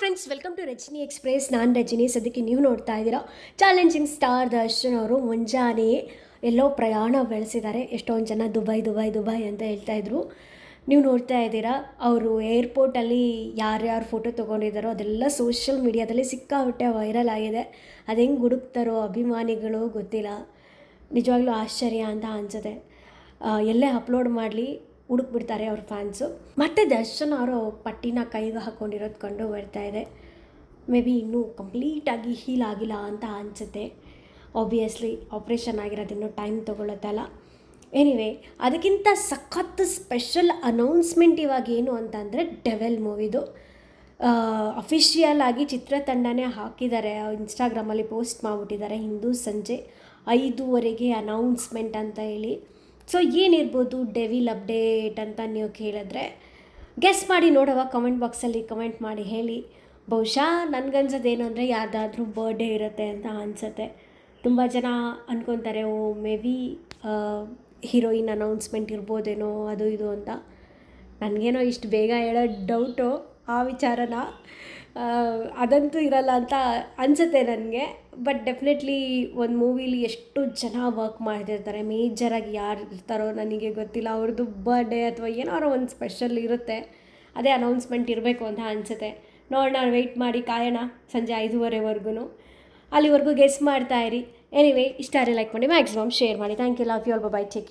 Friends welcome to Rajini express ನಾನು ರಜನಿ. ಸದ್ಯಕ್ಕೆ ನೀವು ನೋಡ್ತಾ ಇದ್ದೀರಾ? ಚಾಲೆಂಜಿಂಗ್ ಸ್ಟಾರ್ ದರ್ಶನ್ ಅವರು ಮುಂಜಾನೆ ಎಲ್ಲೋ ಪ್ರಯಾಣ ಬೆಳೆಸಿದ್ದಾರೆ. ಎಷ್ಟೊಂದು ಜನ ದುಬೈ ದುಬೈ ದುಬೈ ಅಂತ ಹೇಳ್ತಾ ಇದ್ರು. ನೀವು ನೋಡ್ತಾ ಇದ್ದೀರಾ? ಅವರು ಏರ್ಪೋರ್ಟಲ್ಲಿ ಯಾರ್ಯಾರು ಫೋಟೋ ತೊಗೊಂಡಿದ್ದಾರೋ ಅದೆಲ್ಲ ಸೋಷಿಯಲ್ ಮೀಡಿಯಾದಲ್ಲಿ ಸಿಕ್ಕಾಬಿಟ್ಟೆ ವೈರಲ್ ಆಗಿದೆ. ಅದು ಹೆಂಗೆ ಹುಡುಕ್ತಾರೋ ಅಭಿಮಾನಿಗಳು ಗೊತ್ತಿಲ್ಲ. ನಿಜವಾಗ್ಲೂ ಆಶ್ಚರ್ಯ ಅಂತ ಅನಿಸುತ್ತೆ. ಎಲ್ಲೇ ಅಪ್ಲೋಡ್ ಮಾಡಲಿ ಹುಡುಕ್ಬಿಡ್ತಾರೆ ಅವ್ರ ಫ್ಯಾನ್ಸು ಮತ್ತು ದರ್ಶನ್ ಅವರು ಪಟ್ಟಿನ ಕೈಗೆ ಹಾಕ್ಕೊಂಡಿರೋದು ಕಂಡು ಬರ್ತಾ ಇದೆ. ಮೇ ಬಿ ಇನ್ನೂ ಕಂಪ್ಲೀಟಾಗಿ ಹೀಲ್ ಆಗಿಲ್ಲ ಅಂತ ಅನಿಸುತ್ತೆ. ಆಬ್ವಿಯಸ್ಲಿ ಆಪ್ರೇಷನ್ ಆಗಿರೋದು ಇನ್ನೂ ಟೈಮ್ ತೊಗೊಳುತ್ತಲ್ಲ ಎನಿವೆ ಅದಕ್ಕಿಂತ ಸಖತ್ ಸ್ಪೆಷಲ್ ಅನೌನ್ಸ್ಮೆಂಟ್ ಇವಾಗ ಏನು ಅಂತಂದರೆ ಡೆವೆಲ್ ಮೂವಿದು ಅಫಿಷಿಯಲ್ ಆಗಿ ಚಿತ್ರತಂಡನೇ ಹಾಕಿದ್ದಾರೆ. ಇನ್ಸ್ಟಾಗ್ರಾಮಲ್ಲಿ ಪೋಸ್ಟ್ ಮಾಡಿಬಿಟ್ಟಿದ್ದಾರೆ ಹಿಂದೂ ಸಂಜೆ ಐದೂವರೆಗೆ ಅನೌನ್ಸ್ಮೆಂಟ್ ಅಂತ ಹೇಳಿ. ಸೊ ಏನಿರ್ಬೋದು ಡೆವಿಲ್ ಅಪ್ಡೇಟ್ ಅಂತ ನೀವು ಕೇಳಿದ್ರೆ ಗೆಸ್ ಮಾಡಿ ನೋಡವ ಕಮೆಂಟ್ ಬಾಕ್ಸಲ್ಲಿ ಕಮೆಂಟ್ ಮಾಡಿ ಹೇಳಿ. ಬಹುಶಃ ನನಗನ್ಸೋದು ಏನು ಅಂದರೆ ಯಾವುದಾದ್ರೂ ಬರ್ಡೇ ಇರುತ್ತೆ ಅಂತ ಅನಿಸುತ್ತೆ. ತುಂಬ ಜನ ಅಂದ್ಕೊತಾರೆ oh maybe heroine announcement ಇರ್ಬೋದೇನೋ, ಅದು ಇದು ಅಂತ. ನನಗೇನೋ ಇಷ್ಟು ಬೇಗ ಹೇಳೋ ಡೌಟು ಆ ವಿಚಾರನ. ಅದಂತೂ ಇರಲ್ಲ ಅಂತ ಅನಿಸುತ್ತೆ ನನಗೆ. ಬಟ್ ಡೆಫಿನೆಟ್ಲಿ ಒಂದು ಮೂವಿಲಿ ಎಷ್ಟು ಜನ ವರ್ಕ್ ಮಾಡ್ತಿರ್ತಾರೆ ಮೇಜರಾಗಿ ಯಾರು ಇರ್ತಾರೋ ನನಗೆ ಗೊತ್ತಿಲ್ಲ. ಅವ್ರದ್ದು ಬರ್ಡೇ ಅಥವಾ ಏನಾದ್ರು ಒಂದು ಸ್ಪೆಷಲ್ ಇರುತ್ತೆ. ಅದೇ ಅನೌನ್ಸ್ಮೆಂಟ್ ಇರಬೇಕು ಅಂತ ಅನಿಸುತ್ತೆ. ನೋಡೋಣ ವೆಯ್ಟ್ ಮಾಡಿ, ಕಾಯೋಣ ಸಂಜೆ ಐದೂವರೆವರೆಗೂ ಅಲ್ಲಿವರೆಗೂ ಗೆಸ್ ಮಾಡ್ತಾ ಇರಿ. ಎನಿವೇ ಇಷ್ಟ ಲೈಕ್ ಮಾಡಿ ಮ್ಯಾಕ್ಸಿಮಮ್ ಶೇರ್ ಮಾಡಿ. Thank you love you all bye check